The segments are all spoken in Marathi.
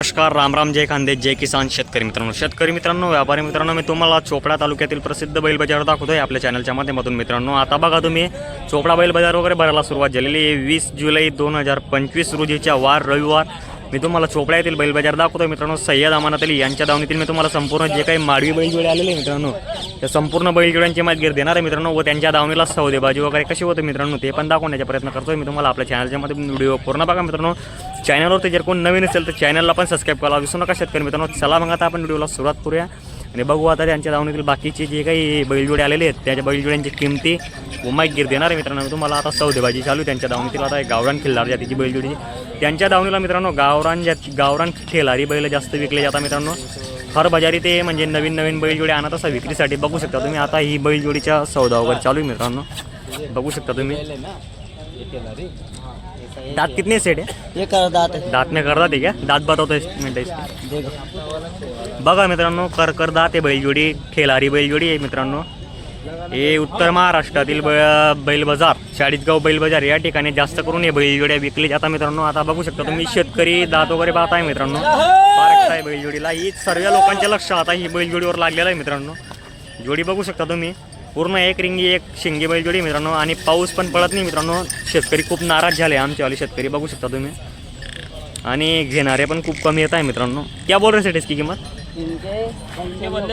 नमस्कार राम राम जय खांदे जय किसान शेतकरी मित्रांनो. शेतकरी मित्रांनो व्यापारी मित्रांनो मी तुम्हाला चोपडा तालुक्यातील प्रसिद्ध बैल बाजार दाखवतोय आपल्या चॅनलच्या माध्यमातून मित्रांनो. आता बघा तुम्ही चोपडा बैल बाजार वगैरे भरायला सुरुवात झालेली आहे. वीस जुलै दोन हजार पंचवीस रोजीच्या वार रविवार मी तुम्हाला चोपडा येथील बैल बाजार दाखवतोय मित्रांनो. सय्यद अमानत अली यांच्या दावणीतील मी तुम्हाला संपूर्ण जे काही माडवी बैलजोडे आलेले मित्रांनो त्या संपूर्ण बैलजोड्यांची माहिती देणार आहे मित्रांनो व त्यांच्या दावणीला सौदेबाजी वगैरे कशी होते मित्रांनो ते पण दाखवण्याचा प्रयत्न करतोय. मी तुम्हाला आपल्या चॅनलच्या मध्ये व्हिडिओ पूर्ण बघा मित्रांनो. चॅनलवरती जर कोण नवीन असेल तर चॅनलला पण सबस्क्राईब करायला विसरू नका शेतकरी मित्रांनो. चला मग आता आपण व्हिडिओला सुरुवात करूया. आणि बघू आता त्यांच्या दावणीतील बाकीचे जे काही बैलजोडे आलेले आहेत त्याच्या बैलजोड्यांची किमती गिर देणार आहे मित्रांनो. तुम्हाला आता सौदेबाजी चालू त्यांच्या दावणीतील आता गावरान खिल्लार जातीची बैलजोडी. त्यांच्या दावणीला मित्रांनो गावरान जात गावरान ठेलारी बैल जास्त विकले जातात मित्रांनो. हर बाजारी ते म्हणजे नवीन नवीन बैलजोडी आणत असं विक्रीसाठी. बघू शकता तुम्ही आता ही बैलजोडीच्या सौदा वगैरे चालू आहे मित्रांनो. बघू शकता तुम्ही. दात कितने सेट आहे? ये कर दात है दात में करदात आहे क्या दात बतावतो एक मिनिट इसके देखो. बघा मित्रांनो कर कर दात आहे बैलजोडी खेलारी बैलजोडी आहे मित्रांनो. हे उत्तर महाराष्ट्रातील बै- बैल बाजार चाळीसगाव बैल बाजार या ठिकाणी जास्त करून हे बैलजोड्या विकली जातात मित्रांनो. आता बघू शकता तुम्ही शेतकरी दात वगैरे पाहताय मित्रांनो. फार आहे बैलजोडीला. ही सर्व लोकांचे लक्ष आता ही बैलजोडीवर लागलेलं आहे मित्रांनो. जोडी बघू शकता तुम्ही. पूर्ण एक रिंगी एक शिंगी बैलजोडी मित्रांनो आणि पाऊस पण पडत नाही मित्रांनो. शेतकरी खूप नाराज झाले आमच्यावाले शेतकरी बघू शकता तुम्ही. आणि घेणारे पण खूप कमी येत आहे मित्रांनो. क्या बोल रहे सेट इसकी किंमत?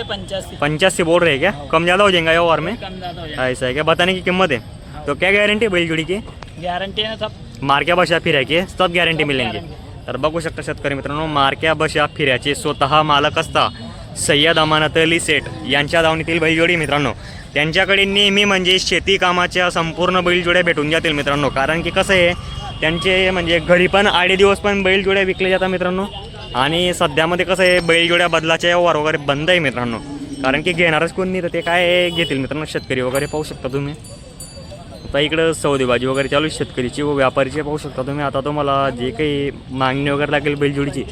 पंचासी पंचासी बोल रहे हैं क्या? कम ज़्यादा हो जाएगा ये ओवर में? कम ज्यादा हो ऐसा है क्या? बताने की कीमत है? तो क्या गारंटी है बैलजोडी की? गारंटी है ना सब? मारक्या बशा फिरायची सब गॅरंटी मिळेल तर बघू शकता शेतकरी मित्रांनो मारक्या बशा फिऱ्याचे स्वतः मालक असता सय्यद अमानत अली सेठ यांच्या दावणीतील बैलजोडी मित्रांनो. त्यांच्याकडे नेहमी म्हणजे शेती कामाच्या संपूर्ण बैलजोड्या भेटून जातील मित्रांनो. कारण की कसं आहे त्यांचे म्हणजे घरी पण आडे दिवस पण बैलजोड्या विकले जातात मित्रांनो. आणि सध्यामध्ये कसं आहे बैलजोड्या बदलाच्या व्यवहार वगैरे बंद आहे मित्रांनो. कारण की घेणारच कोण नाही तर ते काय घेतील मित्रांनो शेतकरी वगैरे पाहू शकता तुम्ही. आता इकडं सौदेबाजी वगैरे चालू आहे शेतकरीची व व्यापारीची पाहू शकता तुम्ही. आता तुम्हाला जे काही मागणी वगैरे लागेल बैलजोडीची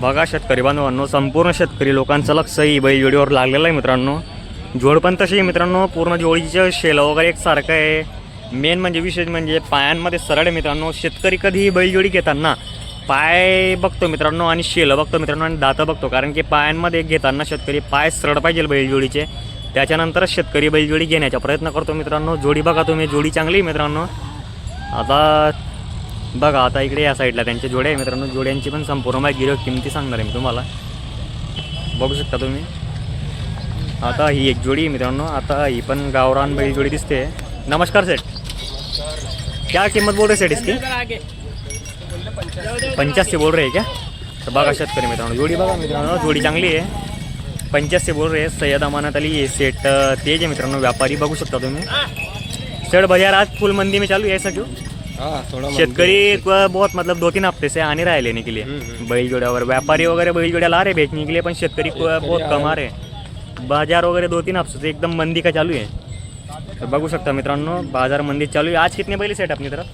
बघा शेतकरी बांधवांनो संपूर्ण शेतकरी लोकांचं लक्ष ही बैलजोडीवर लागलेलं आहे मित्रांनो. जोड पण तशी आहे मित्रांनो पूर्ण जोडीचं शेलं वगैरे एक सारखं आहे. मेन म्हणजे विशेष म्हणजे पायांमध्ये सरळ आहे मित्रांनो. शेतकरी कधीही बैलजोडी घेताना पाय बघतो मित्रांनो आणि शेलं बघतो मित्रांनो आणि दातं बघतो. कारण की पायांमध्ये घेताना शेतकरी पाय सरळ पाहिजे बैलजोडीचे त्याच्यानंतरच शेतकरी बैलजोडी घेण्याचा प्रयत्न करतो मित्रांनो. जोडी बघा तुम्ही जोडी चांगली मित्रांनो. आता बघा आता इकडे या साईडला त्यांच्या जोड्या आहे मित्रांनो. जोड्यांची पण संपूर्ण माहिती गिरो किमती सांगणार आहे मी तुम्हाला. बघू शकता तुम्ही. आता ही एक जोडी आहे मित्रांनो. आता ही पण गावरान बैल जोडी दिसते. नमस्कार सेठ. क्या किंमत बोल रहे सेठ इसकी? आगे पंच्याऐंशी बोल रहे क्या? तर बघा शेतकरी मित्रांनो जोडी बघा मित्रांनो. जोडी चांगली आहे. पंच्याऐंशी बोल रहे. सय्यद अमानत अली सेठ तेज आहे मित्रांनो. व्यापारी बघू शकता तुम्ही. सेठ बाजार आज फुल मंदी में चालू है ऐसा क्यों? शेतकरी को बहुत मतलब दो तीन हफ्ते से आने रहा है लेने के लिए। बैल जोड़े और व्यापारी वगैरह बैल जोड़े ला रहे बेचने के लिए पण शेतकरी बहुत कम आ रहे बाजार वगैरह दो तीन हफ्ते से एकदम मंदी का चालू है। तर बघू शकता मित्रांनो बाजार मंदी चालू आहे आज कितने बैल सेट अपनी तरफ?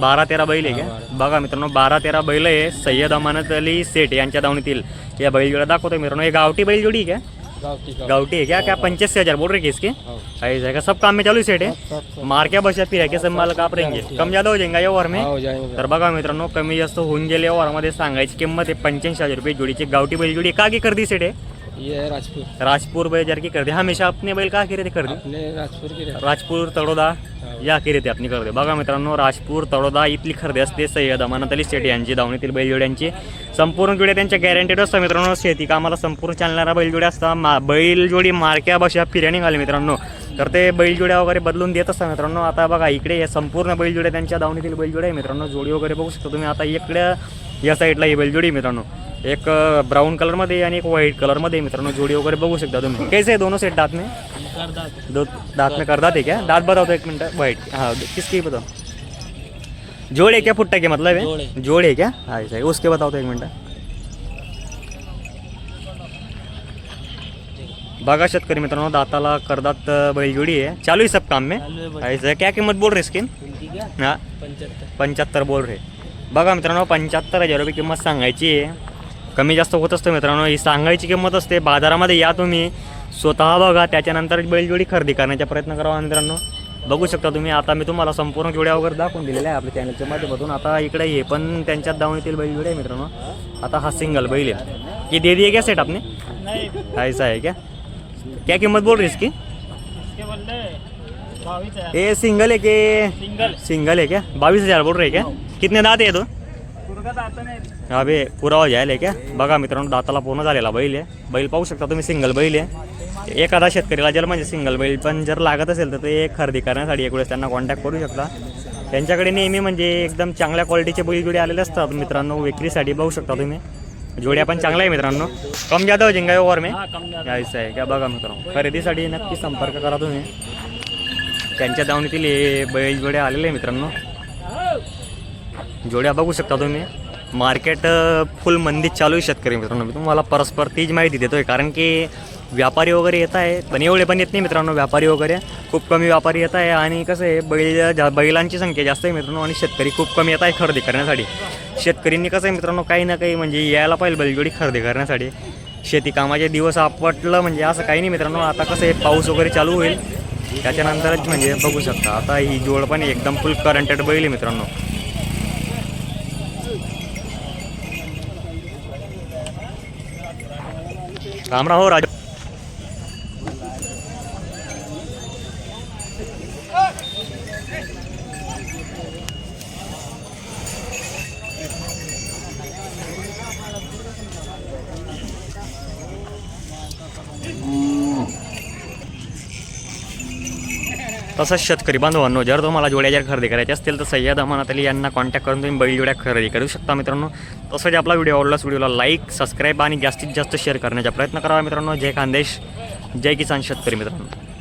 बारा तेरा बैल आहे का बघा मित्रांनो बारा तेरा बैल आहे सय्यद अमानत अली सेठ यांच्या दावणीतील या बैलजोड्या दाखवतो मित्रांनो हे गावठी बैलजोडी आहे की गाँव गावठी. है क्या? क्या? पंचासी हजार बोल रहे हैं इसके? हाँ। ऐसा है क्या? सब काम में चालू है सेठ? है मार क्या बचा? फिर है क्या? सब मालक आप रहेंगे। कम ज्यादा हो जाएगा या ओव्हर में? हाँ हो जाएंगे। तर बघा मित्रांनो कमी जास्त होऊन गेले ओव्हरमध्ये सांगायची किंमत आहे पंच्याऐंशी हजार रुपये जोडीची. गावठी बैल जोडी का की कर दी सेठ? है ये है राजपूत. राजपुर बैल की कर दे हमेशा अपने बैल का की रहते कर दे अपने राजपुर की राजपूर तळोदा. या की रहते आपली करते बघा मित्रांनो राजपूर तळोदा इथली खरेदी असते. सय्यद अमानत अली शेट यांची दावणीतील बैलजोड्यांची संपूर्ण जोड्या त्यांच्या गॅरंटेड असतात मित्रांनो. शेती कामाला संपूर्ण चालणारा बैलजोड्या असतात मा बैलजोडी मारक्या बशा फिर्या निघाले मित्रांनो. तर ते बैलजोड्या वगैरे बदलून देत असतात मित्रांनो. आता बघा इकडे या संपूर्ण बैलजोड्या त्यांच्या दावणीतील बैलजोड्या आहे मित्रांनो. जोडी वगैरे बघू शकता तुम्ही. आता इकडे या साईडला ही बैलजोडी आहे मित्रांनो. एक ब्राऊन कलरमध्ये आणि एक व्हाईट कलरमध्ये मित्रांनो. जोडी वगैरे बघू शकता तुम्ही. कैसे आहे दोनों सेट दात में? दो दांत में कर दाते क्या दांत बताओ तो एक मिनट। वाइट हाँ किसकी बताओ? जोड़ है क्या फुट्टा के मतलब है। जोड़। है क्या? हाँ ऐसा है उसके बताओ तो एक मिनट। बघा शेतकरी मित्रांनो दाताला करदात बैलजोडी आहे चालू है सब काम में? है। ऐसा क्या किंमत बोल रहे क्या हां। पंच्याहत्तर बोल रे बघा मित्रांनो पंच्याहत्तर हजार रुपये किंमत सांगायची आहे कमी जास्त होत असतं मित्रांनो ही सांगायची किंमत असते बाजारामध्ये या तुम्ही। स्वतः बघा त्याच्यानंतर बैलजोडी खरेदी करण्याचा प्रयत्न करावा मित्रांनो. बघू शकता तुम्ही आता मी तुम्हाला संपूर्ण जोड्या वगैरे दाखवून दिलेल्या आहे आपल्या चॅनलच्या माध्यमातून. आता इकडे हे पण त्यांच्यात दावणीतील बैलजोडी आहे मित्रांनो. आता हा सिंगल बैल आहे. ये दे दिए क्या सेट आपने? ऐसा है क्या? क्या कीमत बोल रही है इसकी? ये सिंगल है कि सिंगल सिंगल है क्या? बावीस हजार बोल रहे क्या? कितने दात आहे तो? हा बे पुरावा अबे पुरावा जायला क्या बघा मित्रांनो दाताला पूर्ण झालेला बैल आहे. बैल पाहू शकता तुम्ही सिंगल बैल आहे. एखादा शेतकरीला जर म्हणजे सिंगल बैल पण जर लागत असेल तर ते खरेदी करण्यासाठी एक वेळेस त्यांना कॉन्टॅक्ट करू शकता. त्यांच्याकडे नेहमी म्हणजे एकदम चांगल्या क्वालिटीचे बैल जोडे आलेले असतात. मित्रांनो विक्रीसाठी बघू शकता तुम्ही. जोड्या पण चांगल्या आहे मित्रांनो. कम जादा हो जिंगा ओव्हर में. यायचं आहे का? बघा मित्रांनो. खरेदीसाठी नक्की संपर्क करा तुम्ही. त्यांच्या दावणीतील बैल जोड्या आलेले आहे मित्रांनो. जोड्या बघू शकता तुम्ही. मार्केट फुल मंदीत चालू आहे शेतकरी मित्रांनो. मी तुम्हाला परस्पर तीच माहिती देतो आहे कारण की व्यापारी वगैरे येत आहे. पण एवढे पण येत नाही मित्रांनो व्यापारी वगैरे. खूप कमी व्यापारी येत आहे आणि कसं आहे बैल जा बैलांची संख्या जास्त आहे मित्रांनो आणि शेतकरी खूप कमी येत आहे खरेदी करण्यासाठी. शेतकरींनी कसं आहे मित्रांनो काही ना काही म्हणजे यायला पाहिजे बैलजोडी खरेदी करण्यासाठी. शेती कामाचे दिवस आपटलं म्हणजे असं काही नाही मित्रांनो आता कसं आहे पाऊस वगैरे चालू होईल. त्याच्यानंतरच म्हणजे बघू शकता. आता ही जोड पण एकदम फुल करंटेड बैल आहे मित्रांनो. रामराव हो राज. तसंच शेतकरी बांधवांनो जर तुम्हाला जोड्या जर खरेदी करायच्या असतील तर सय्यद अमानात अली यांना कॉन्टॅक्ट करून तुम्ही बैल जोड्या खरेदी करू शकता मित्रांनो. तसंच आपला व्हिडिओ आवडलाच व्हिडिओला लाईक सबस्क्राईब आणि जास्तीत जास्त शेअर करण्याचा प्रयत्न करावा मित्रांनो. जय खानदेश जय किसान शेतकरी मित्रांनो.